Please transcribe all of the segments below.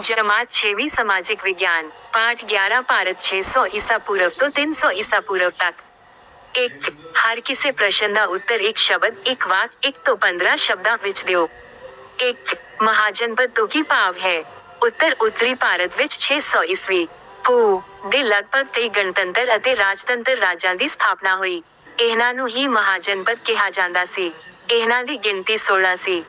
ਜਮਾਤ 6ਵੀਂ ਸਮਾਜਿਕ ਵਿਗਿਆਨ, ਪਾਠ 11 ਭਾਰਤ 600 ਈਸਾ ਪੂਰਵ ਤੋਂ 300 ਈਸਾ ਪੂਰਵ ਤੱਕ। ਇੱਕ, ਹਰ ਕਿਸੇ ਪ੍ਰਸ਼ਨ ਦਾ ਉੱਤਰ ਇੱਕ ਸ਼ਬਦ, ਇੱਕ ਵਾਕ, ਇੱਕ ਤੋਂ 15 ਸ਼ਬਦਾਂ ਵਿੱਚ ਦਿਓ। ਇੱਕ ਮਹਾਜਨਪਦ ਤੋਂ ਕੀ ਭਾਵ ਹੈ? ਉੱਤਰ ਉੱਤਰੀ ਭਾਰਤ ਵਿੱਚ 600 ਈਸਵੀ। ਪੂ, ਦੇ ਲਗਭਗ ਕਈ ਗਣਤੰਤਰ ਅਤੇ ਰਾਜਤੰਤਰ ਰਾਜਾਂ ਦੀ ਸਥਾਪਨਾ ਹੋਈ। ਇਹਨਾਂ ਨੂੰ ਹੀ ਮਹਾਜਨਪਦ ਕਿਹਾ ਜਾਂਦਾ ਸੀ। ਇਹਨਾਂ ਦੀ ਗਿਣਤੀ 16 ਸੀ।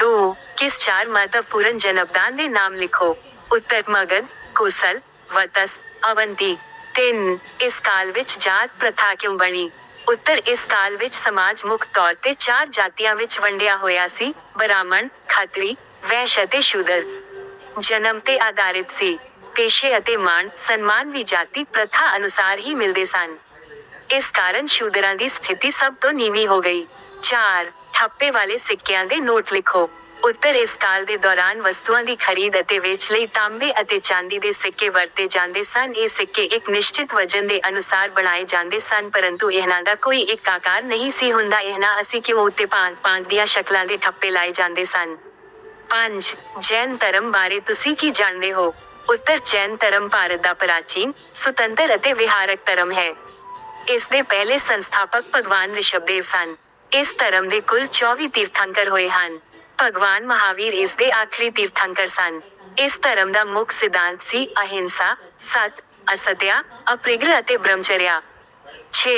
2 ਕਿਸ ਚਾਰ ਮਹੱਤਵਪੂਰਨ ਜਨਪਦਾਂ ਦੇ ਨਾਮ ਲਿਖੋ? ਉੱਤਰ ਮਗਧ ਕੁਸਲ, ਵਤਸ, ਅਵੰਤੀ। 3 ਇਸ ਕਾਲ ਵਿੱਚ ਜਾਤ ਪ੍ਰਥਾ ਕਿਉਂ ਬਣੀ? ਉੱਤਰ, ਇਸ ਕਾਲ ਵਿੱਚ ਸਮਾਜ ਮੁੱਖ ਤੌਰ ਤੇ ਚਾਰ ਜਾਤੀਆਂ ਵਿੱਚ ਵੰਡਿਆ ਹੋਇਆ ਸੀ। ਬ੍ਰਾਹਮਣ, ਖੱਤਰੀ, ਵੈਸ਼ ਅਤੇ ਸ਼ੂਦਰ। ਜਨਮ ਤੇ ਆਧਾਰਿਤ ਸੀ। ਪੇਸ਼ੇ ਅਤੇ ਮਾਨ ਸਨਮਾਨ ਵੀ ਜਾਤੀ ਪ੍ਰਥਾ ਅਨੁਸਾਰ ਹੀ ਮਿਲਦੇ ਸਨ। ਇਸ ਕਾਰਨ ਸ਼ੂਦਰਾਂ ਦੀ ਸਥਿਤੀ ਸਭ ਤੋਂ ਨੀਵੀਂ ਹੋ ਗਈ। 4 ਠੱਪੇ ਵਾਲੇ ਸਿੱਕਿਆਂ ਦੇ ਨੋਟ ਲਿਖੋ। ਉੱਤਰ ਇਸ ਕਾਲ ਦੇ ਦੌਰਾਨ ਵਸਤੂਆਂ ਦੀ ਖਰੀਦ ਅਤੇ ਵੇਚ ਲਈ ਤਾਂਬੇ ਅਤੇ ਚਾਂਦੀ ਦੇ ਸਿੱਕੇ ਵਰਤੇ ਜਾਂਦੇ ਸਨ। ਇਹ ਸਿੱਕੇ ਇੱਕ ਨਿਸ਼ਚਿਤ ਵਜਨ ਦੇ ਅਨੁਸਾਰ ਬਣਾਏ ਜਾਂਦੇ ਸਨ, ਪਰੰਤੂ ਇਹਨਾਂ ਦਾ ਕੋਈ ਇੱਕ ਆਕਾਰ ਨਹੀਂ ਸੀ ਹੁੰਦਾ। ਇਹਨਾਂ ਅਸੀਂ ਕਿਉਂ ਉੱਤੇ ਪਾਂਚ ਪਾਂਚ ਦੀਆਂ ਸ਼ਕਲਾਂ ਦੇ ਠੱਪੇ ਲਾਏ ਜਾਂਦੇ ਸਨ? 5 ਜੈਨ ਧਰਮ ਬਾਰੇ ਤੁਸੀਂ ਕੀ ਜਾਣਦੇ ਹੋ? ਉੱਤਰ, ਜੈਨ ਧਰਮ ਭਾਰਤ ਦਾ ਪ੍ਰਾਚੀਨ, ਸੁਤੰਤਰ ਅਤੇ ਵਿਹਾਰਕ ਧਰਮ ਹੈ। ਇਸ ਦੇ ਪਹਿਲੇ ਸੰਸਥਾਪਕ ਭਗਵਾਨ ਰਿਸ਼ਭਦੇਵ ਸਨ। ਇਸ ਧਰਮ ਦੇ ਕੁੱਲ 24 ਤੀਰਥੰਕਰ ਹੋਏ ਹਨ। ਭਗਵਾਨ ਮਹਾਵੀਰ ਇਸ ਦੇ ਆਖਰੀ ਤੀਰਥੰਕਰ ਸਨ। ਇਸ ਧਰਮ ਦਾ ਮੁੱਖ ਸਿਧਾਂਤ ਸੀ ਅਹਿੰਸਾ, ਸਤ, ਅਸਤਿਆ ਅਪ੍ਰਿਗਰ ਅਤੇ ਬ੍ਰਹਮਚਰਿਆ 6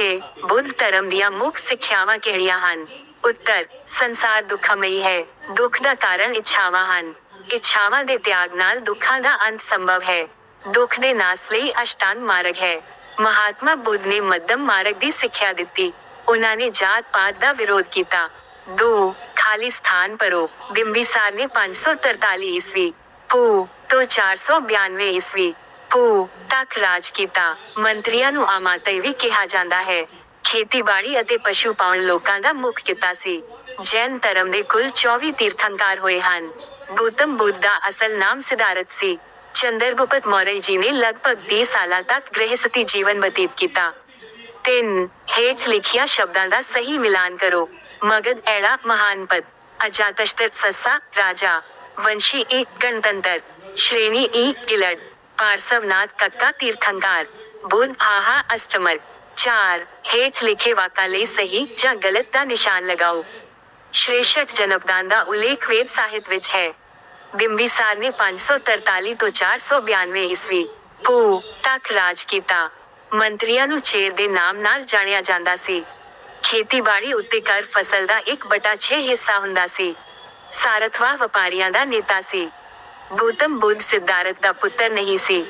ਬੁੱਧ ਧਰਮ ਦੀਆਂ ਮੁੱਖ ਸਿੱਖਿਆਵਾਂ ਕਿਹੜੀਆਂ ਹਨ? ਉੱਤਰ, ਸੰਸਾਰ ਦੁੱਖਮਈ ਹੈ। ਦੁੱਖ ਦਾ ਕਾਰਨ ਇੱਛਾਵਾਂ ਹਨ। ਇੱਛਾਵਾਂ ਦੇ ਤਿਆਗ ਨਾਲ ਦੁੱਖਾਂ ਦਾ ਅੰਤ ਸੰਭਵ ਹੈ। ਦੁੱਖ ਦੇ ਨਾਸ ਲਈ ਅਸ਼ਟਾਂਗ ਮਾਰਗ ਹੈ। ਮਹਾਤਮਾ ਬੁੱਧ ਨੇ ਮੱਧਮ ਮਾਰਗ ਦੀ ਸਿੱਖਿਆ ਦਿੱਤੀ। ਉਹਨਾਂ ਨੇ ਜਾਤ ਪਾਤ ਦਾ ਵਿਰੋਧ ਕੀਤਾ। 2 ਖਾਲੀ ਸਥਾਨ ਪਰੋ ਬਿੰਬੀਸਾਰ ਨੇ 543 ਈਸਵੀ ਪੂ ਤੋਂ 492 ਈਸਵੀ ਪੂ ਤੱਕ ਰਾਜ ਕੀਤਾ। ਮੰਤਰੀਆਂ ਨੂੰ ਆਮਾਤਈ ਵੀ ਕਿਹਾ ਜਾਂਦਾ ਹੈ। ਖੇਤੀਬਾੜੀ ਅਤੇ ਪਸ਼ੂ ਪਾਲਣ ਲੋਕਾਂ ਦਾ ਮੁੱਖ ਕਿੱਤਾ ਸੀ। ਜੈਨ ਧਰਮ ਦੇ ਕੁੱਲ 24 ਤੀਰਥੰਕਾਰ ਹੋਏ ਹਨ। ਗੌਤਮ ਬੁੱਧ ਦਾ ਅਸਲ ਨਾਮ ਸਿਧਾਰਥ ਸੀ। ਚੰਦਰਗੁਪਤ ਮੌਰਯ ਜੀ ਨੇ ਲਗਭਗ ਤੀਹ ਸਾਲਾਂ ਤੱਕ ਗ੍ਰਹਿਸਥੀ ਜੀਵਨ ਬਤੀਤ ਕੀਤਾ। 3 ਹੇਠ ਲਿਖੀਆਂ ਸ਼ਬਦਾਂ ਦਾ ਸਹੀ ਮਿਲਾਨ ਕਰੋ। ਮਗਧ ਐੜਾ ਮਹਾਨਪਦ ਅਜਾਤਸ਼ਤਰ ਸੱਸਾ ਰਾਜਾ। ਵੰਸ਼ੀ ਇੱਕ ਗਣਤੰਤਰ। ਸ਼੍ਰੇਣੀ ਇੱਕ ਗਿਲੜ। ਪਾਰਸਵਨਾਥ ਕੱਕਾ ਤੀਰਥੰਕਾਰ। ਬੁੱਧ ਆਹਾ ਅਸ਼ਟਮਰ 4 ਹੇਠ ਲਿਖੇ ਵਾਕਾਂ ਲਈ ਸਹੀ ਜਾਂ ਗਲਤ ਦਾ ਨਿਸ਼ਾਨ ਲਗਾਓ। ਸ਼੍ਰੇਸ਼ਟ ਜਨਪਦਾਂ ਦਾ ਉਲੇਖ ਵੇਦ ਸਾਹਿਤ ਵਿੱਚ ਹੈ। ਬਿੰਬੀਸਾਰ ਨੇ 543 ਤੋਂ 492 ਈਸਵੀ। ਪੂ ਤੱਕ ਰਾਜ ਕੀਤਾ। ਮੰਤਰੀਆਂ ਨੂੰ ਚੇਰ ਦੇ ਨਾਮ ਨਾਲ ਜਾਣਿਆ ਜਾਂਦਾ ਸੀ। ਖੇਤੀਬਾੜੀ ਉੱਤੇ ਕਰ ਫਸਲ ਦਾ 1/6 ਹਿੱਸਾ ਹੁੰਦਾ ਸੀ। ਸਾਰਥਵਾ ਵਪਾਰੀਆਂ ਦਾ ਨੇਤਾ ਸੀ। ਗੌਤਮ ਬੁੱਧ ਸਿਧਾਰਥ ਦਾ ਪੁੱਤਰ ਨਹੀਂ ਸੀ।